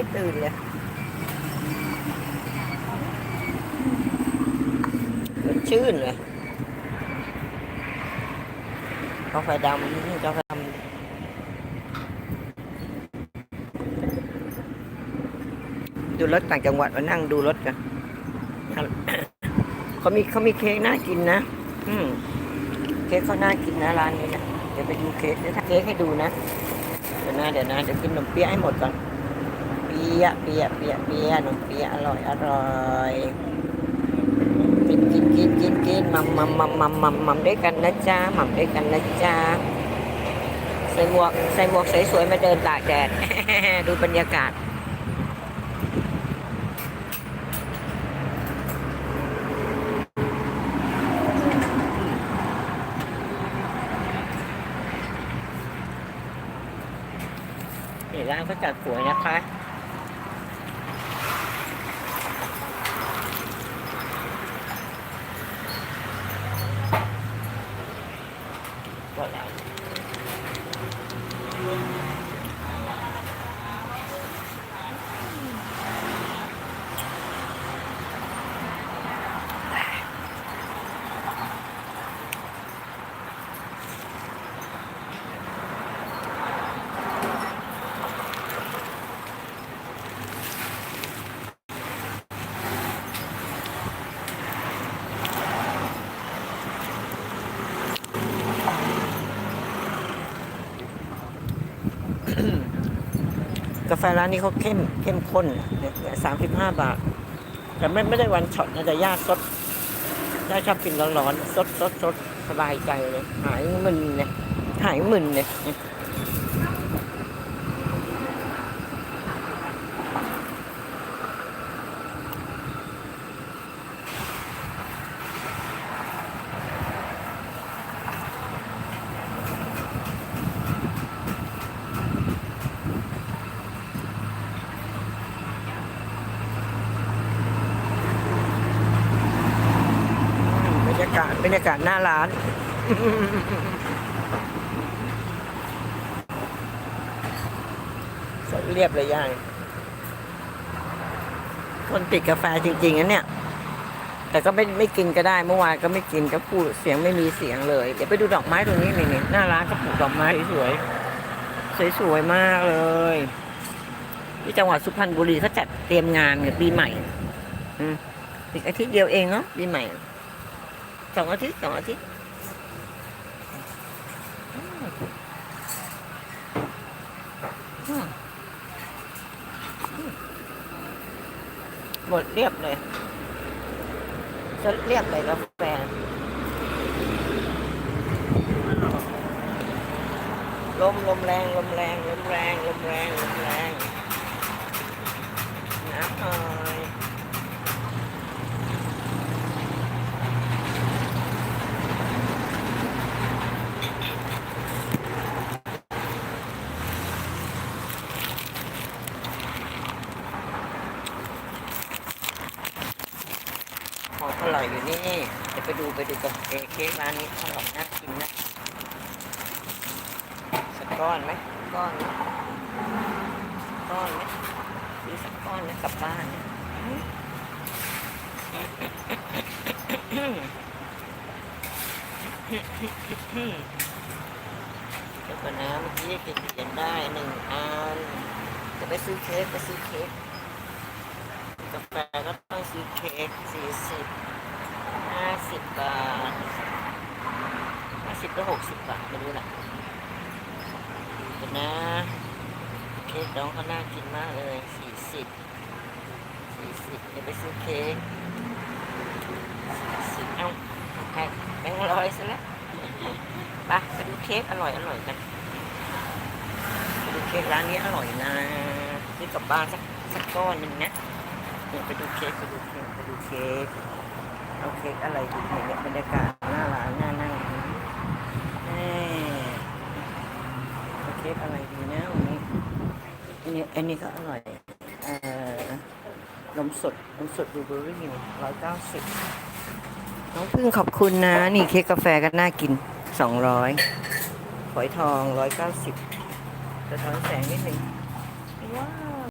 ไม่ตื่นเลยสดชื่นเลยกาแฟดำนี่กาแฟดำดูรถต่างจังหวัดมานั่งดูรถกันเขามีเขามีเค้กน่ากินนะ อืมเค้กเขาน่ากินนะร้านนี้นะเดี๋ยวไปดูเค้กเดี๋ยวทำเค้กให้ดูนะ เดี๋ยวนะเดี๋ยวนะเดี๋ยวกินขนมเปี๊ยะให้หมดก่อน ปี๊ยะเปี๊ยะเปี๊ยะเปี๊ยะขนมเปี๊ยะอร่อยอร่อยกินกินกินกินกินมัมมัมมัมมัมมัมมัมด้วยกันนะจ๊ะมัมด้วยกันนะจ๊ะใส่หมวกใส่หมวกสวยๆมาเดินตากแดดดูบรรยากาศร้านก็จัดสวยนะคะ ก็ กาแฟร้านนี้เขาเข้มเข้มข้นเนี่ยสามสิบห้าบาท แต่ไม่ไม่ได้วันช็อตนะแต่ย่าสดย่าชอบกินร้อนๆสดสดสดสบายใจเลย หายมึนเนี่ยหายมึนเนี่ย บ รรยากาศบรรยากาศหน้าร้านสดเรียบเลยยายคนติดกาแฟจริงๆนะเนี่ย แต่ก็ไม่ไม่กินก็ได้เมื่อวานก็ไม่กินก็พูดเสียงไม่มีเสียงเลย เดี๋ยวไปดูดอกไม้ตรงนี้นี่นี่หน้าร้านก็ปลูกดอกไม้สวยสวยๆมากเลย ที่จังหวัดสุพรรณบุรีเขาจัดเตรียมงานเนี่ยปีใหม่ อืมอีกอาทิตย์เดียวเองเนาะปีใหม่ สองอาทิตย์สองอาทิตย์หมดเรียบเลย จะเรียบเลยกาแฟลมลมแรงลมแรงลมแรงลมแรงลมแรงน้ำหน่อยของอ ร่อยอยู่นี่เดี๋ยวไปดูไปดูกับเค้กร้านนี้อร่อยน่ากินนะสักก้อนไหมก้อนก้อนไหมซื้อสักก้อนนะกลับบ้านเนี่ยเดี๋ยวก่อนนะเมื่อกี้เขียนได้หนึ่งอันจะไปซื้อเค้กไปซื้อเค้กกาแฟก็ต้องซื้อเค้กสี่สิบ ห้าสิบบาทห้าสิบก็หกสิบบาทไม่รู้แหละเดี๋ยวนะเค้กน้องเขาน่ากินมากเลยสี่สิบสี่สิบเดี๋ยวไปซื้อเค้กสี่สิบเอ้าแพงแบงค์ร้อยซะแล้วไปไปดูเค้กอร่อยอร่อยกันไปดูเค้กร้านนี้อร่อยนะซื้อกลับบ้านสักสักก้อนหนึ่งนะเนี่ยไปดูเค้กไปดูเค้กไปดูเค้ก เอาเค้กอะไรดีเนี่ยบรรยากาศหน้าร้านหน้านั่งเอ้ยอาเค้กอะไรดีนะวันนี้อันนี้อันนี้ก็อร่อยเอ่อนมสดนมสดบลูเบอร์รี่ร้อยเก้าสิบน้องพึ่งขอบคุณนะ นี่เค้กกาแฟก็น่ากินสองร้อยฝอยทองร้อยเก้าสิบจะท้อนแสงนิดหนึ่งว้าว